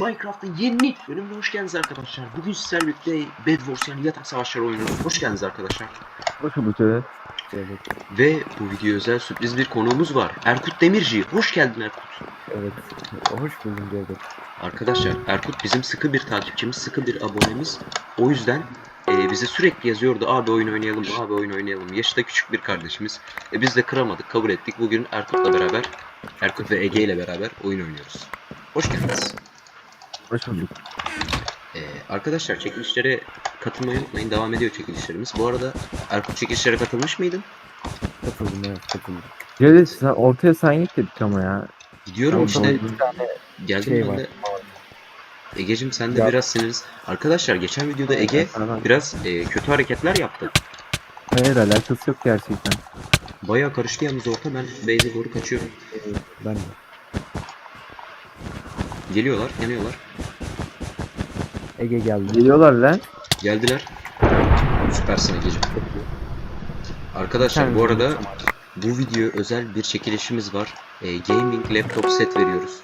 Minecraft'ın yeni bölümüne hoş geldiniz arkadaşlar. Bugün sizlerle birlikte Bed Wars yani yatak savaşları oynuyoruz. Hoş geldiniz arkadaşlar. Hoş bulduk. Evet. Ve bu video özel sürpriz bir konuğumuz var. Erkut Demirci. Hoş geldin Erkut. Evet. Hoş buldum Cevdet. Arkadaşlar Erkut bizim sıkı bir takipçimiz, sıkı bir abonemiz. O yüzden e, bize sürekli yazıyordu abi oyun oynayalım, abi oyun oynayalım. Yaşta küçük bir kardeşimiz. E, biz de kıramadık, kabul ettik. Bugün Erkut'la beraber, Erkut ve Ege ile beraber oyun oynuyoruz. Hoş geldiniz. Hoş bulduk. Ee, arkadaşlar çekilişlere katılmayı unutmayın. Devam ediyor çekilişlerimiz. Bu arada Erkut çekilişlere katılmış mıydın? Katıldım evet katıldım. Cevdet sen ortaya sen git dedik ama ya. Gidiyorum Tamam, işte. bir tane Geldim şey ben var. de. Ege'cim sen de Ya- biraz siniriz. Arkadaşlar geçen videoda Ege biraz e, kötü hareketler yaptı. Hayır alakası yok gerçekten. Bayağı karıştı yalnız orta. Ben base'e doğru kaçıyorum. Ben de. Geliyorlar, yanıyorlar. Ege geldi. Geliyorlar lan. Geldiler. Süpersin Ege'cim. Arkadaşlar bu arada Bu video özel bir çekilişimiz var. Ee, gaming laptop set veriyoruz.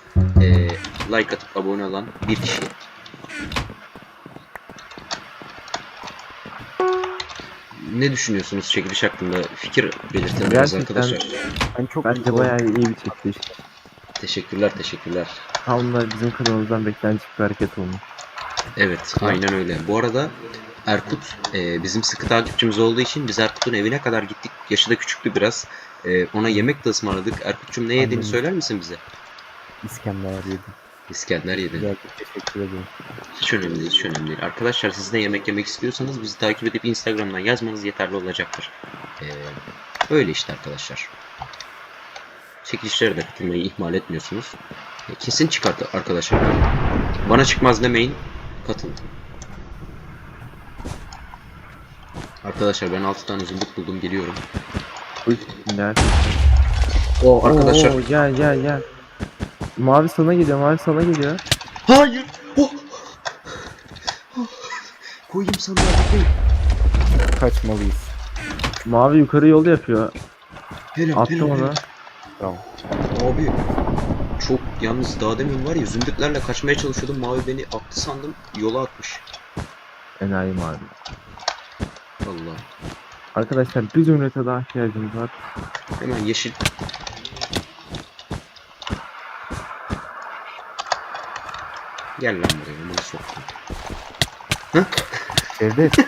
Ee, like atıp abone olan bir kişi. Ne düşünüyorsunuz çekiliş hakkında? Fikir belirtin biraz Gerçekten- arkadaşlar. Ben çok Bence bayağı iyi bir çekiliş. Teşekkürler, teşekkürler. Tam da bizim kanalımızdan beklenecek bir hareket olmuş. Evet, aynen öyle. Bu arada Erkut e, bizim sıkı takipçimiz olduğu için biz Erkut'un evine kadar gittik. Yaşı da küçüktü biraz. E, ona yemek de ısmarladık. Erkut'cum ne yediğini söyler misin bize? İskender yedim. İskender yedi. Güzel teşekkür ederim. Hiç önemli değil, hiç önemli değil. Arkadaşlar siz de yemek yemek istiyorsanız bizi takip edip Instagram'dan yazmanız yeterli olacaktır. Ee, öyle işte arkadaşlar. Çekilişlere de katılmayı ihmal etmiyorsunuz. E, kesin çıkart arkadaşlar. Bana çıkmaz demeyin. Katılın. Arkadaşlar ben 6 tane zımbık buldum geliyorum. Uy, gel. O arkadaşlar. Oo, gel gel gel. Mavi sana geliyor, mavi sana geliyor. Hayır. Oh. Oh. Koyayım sandığa bakayım. kaçmalıyız. Mavi yukarı yol yapıyor. Helal, Attım helal, onu. helal. Tamam. Abi çok yalnız daha demin var ya zümrütlerle kaçmaya çalışıyordum mavi beni attı sandım yola atmış. Enayi mavi. Allah. Arkadaşlar bir zümrete daha ihtiyacımız var. Hemen yeşil. Gel lan buraya bunu soktum. Cevdet.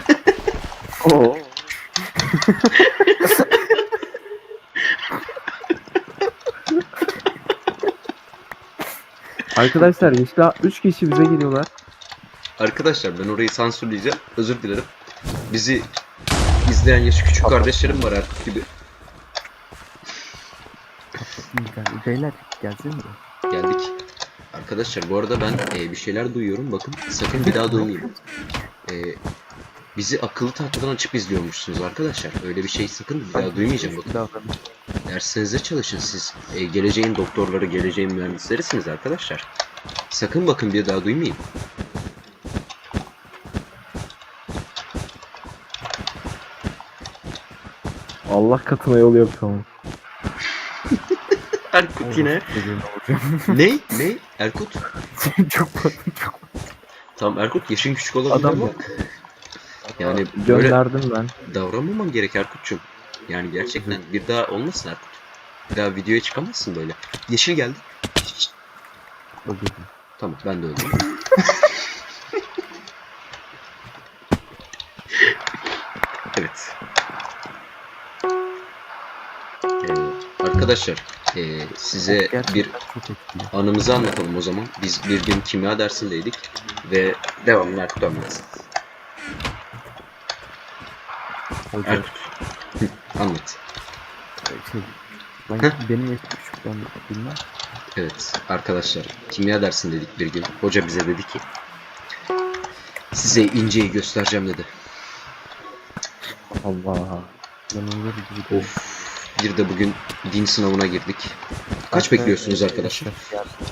Oo. Arkadaşlar işte 3 kişi bize geliyorlar. Arkadaşlar ben orayı sansürleyeceğim. Özür dilerim. Bizi izleyen yaşı küçük kardeşlerim var artık gibi. Beyler gelsene. Geldik. Arkadaşlar bu arada ben e, bir şeyler duyuyorum. Bakın sakın bir daha duymayın. E, bizi akıllı tahtadan açıp izliyormuşsunuz arkadaşlar. Öyle bir şey sakın bir daha duymayacağım. Bakın. Derslerinize çalışın siz. E, geleceğin doktorları, geleceğin mühendislerisiniz arkadaşlar. Sakın bakın bir daha duymayın. Allah katına yol yapalım. Erkut yine. ne? Ne? Erkut? çok çok. Tamam Erkut yaşın küçük olabilir Adam ama yani böyle Gönderdim ben. davranmaman gerek Erkut'cum. Yani gerçekten bir daha olmasın Erkut. Bir daha videoya çıkamazsın böyle. Yeşil geldi. Tamam ben de öldüm. evet. Ee, arkadaşlar ee, size bir anımızı anlatalım o zaman. Biz bir gün kimya dersindeydik ve devamlı Erkut anlatsın. Erkut. Hı, Anlat. şey, ben, benim yaşım küçük ben bilmem. Evet arkadaşlar kimya dersindeydik bir gün. Hoca bize dedi ki size inceyi göstereceğim dedi. Allah. Of. Bir de bugün din sınavına girdik. Kaç bekliyorsunuz arkadaşlar?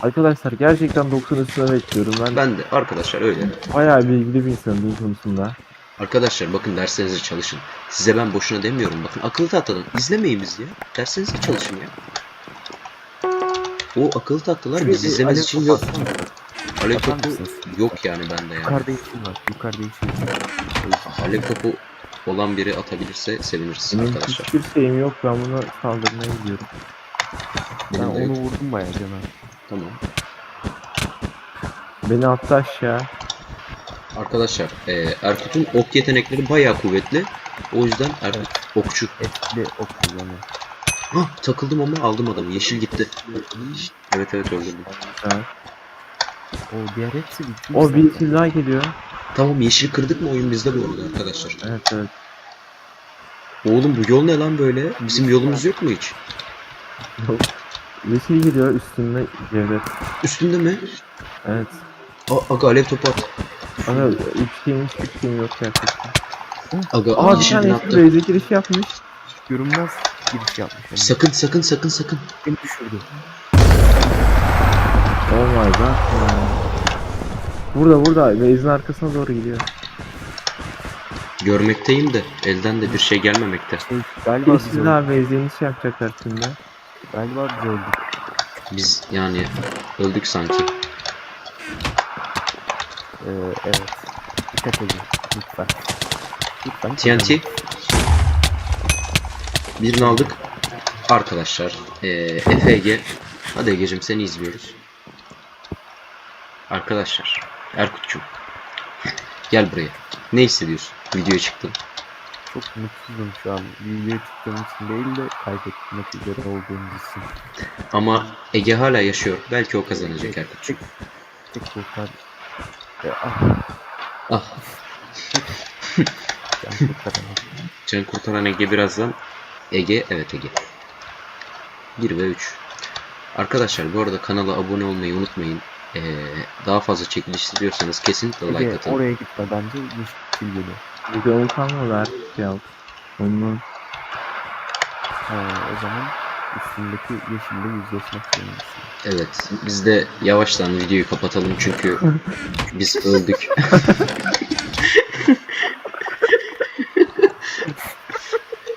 Arkadaşlar gerçekten 90 üstüne bekliyorum. Ben, Ben de arkadaşlar öyle. bayağı bilgili bir insanım din konusunda. Arkadaşlar bakın derslerinize çalışın. Size ben boşuna demiyorum. Bakın akıllı tahtadan izlemeyin bizi ya. Derslerinize çalışın ya. O akıllı tahtalar biz izlememiz için yok. Alev topu yok yani bende yani. Yukarıda yeşil var. Yukarıda yeşil var. Yüzden. Alev topu olan biri atabilirse seviniriz Benim arkadaşlar. hiçbir şeyim yok. Ben buna saldırmaya gidiyorum. Ben Benim onu yok. vurdum bayağı cana. Tamam. Beni attı aşağı. Arkadaşlar e, Erkut'un ok yetenekleri bayağı kuvvetli. O yüzden Erkut okçu. Etkili ok kullanıyor. Hah takıldım ama aldım adamı. Yeşil gitti. Evet evet öldürdüm. Güzel. O diğer hepsi bitti. O bir yeşil daha geliyor. Tamam yeşil kırdık mı oyun bizde bu arada arkadaşlar. Evet evet. Oğlum bu yol ne lan böyle? Bizim yolumuz yok mu hiç? Yeşil geliyor üstünde Cevdet. Üstünde mi? Evet. A aga alev topu at. Ama üç şeyim hiçbir şeyim yok gerçekten. Aga Aa bir tane base'e giriş yapmış. Görünmez giriş yapmış. Yani. Sakın sakın sakın sakın. Beni düşürdü. Oh my god. Burada burada base'in arkasına doğru gidiyor. Görmekteyim de elden de bir şey gelmemekte. Şey, galiba biz öldük. daha base'e iniş yapacaklar şimdi. Galiba biz öldük. Biz yani öldük sanki. Ee, evet. Dikkat edin. Lütfen. Lütfen. TNT. Birini aldık. Arkadaşlar eee Efe Ege. Hadi Ege'cim seni izliyoruz. Arkadaşlar Erkut'cum. Gel buraya. Ne hissediyorsun? Videoya çıktın. Çok mutsuzum şu an. Videoya çıktığım için değil de kaybetmek üzere olduğumuz için. Ama Ege hala yaşıyor. Belki o kazanacak Erkut'cum. Tek kurtar. Ee, ah, Ah. can kurtaran Ege birazdan. Ege, evet Ege. 1 ve 3. Arkadaşlar bu arada kanala abone olmayı unutmayın. Ee, daha fazla çekiliş istiyorsanız kesinlikle like Ege, atın. oraya gitme bence yeşil geliyor. Videomu kalmadı artık ya. Onun Ha, o zaman üstündeki yeşille yüzleşmek zorundasın. Evet, biz de yavaştan videoyu kapatalım çünkü biz öldük.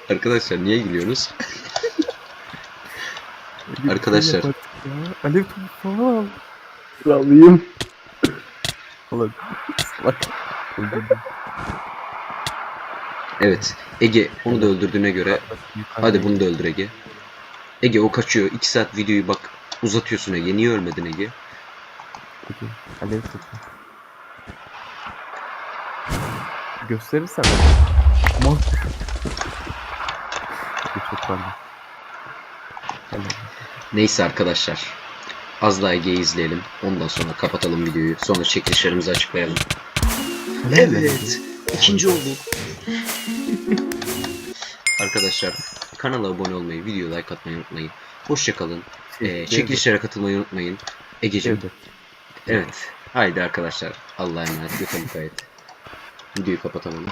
Arkadaşlar niye gülüyorsunuz? Ege, Arkadaşlar. Alev topu falan. alayım. Salak. Öldürdüm. Evet, Ege onu da öldürdüğüne göre hadi bunu da öldür Ege. Ege o kaçıyor. 2 saat videoyu bak uzatıyorsun Ege. Niye ölmedin Ege? Alev. Gösterirsen Aman. Ege çok pardon. Neyse arkadaşlar. Az daha Ege'yi izleyelim. Ondan sonra kapatalım videoyu. Sonra çekilişlerimizi açıklayalım. Evet. ikinci olduk. Arkadaşlar kanala abone olmayı, video like atmayı unutmayın. Hoşçakalın. Ee, çekilişlere katılmayı unutmayın. Ege'ciğim. Evet. Haydi arkadaşlar. Allah'a emanet. Götürün kayıt. Videoyu kapatalım.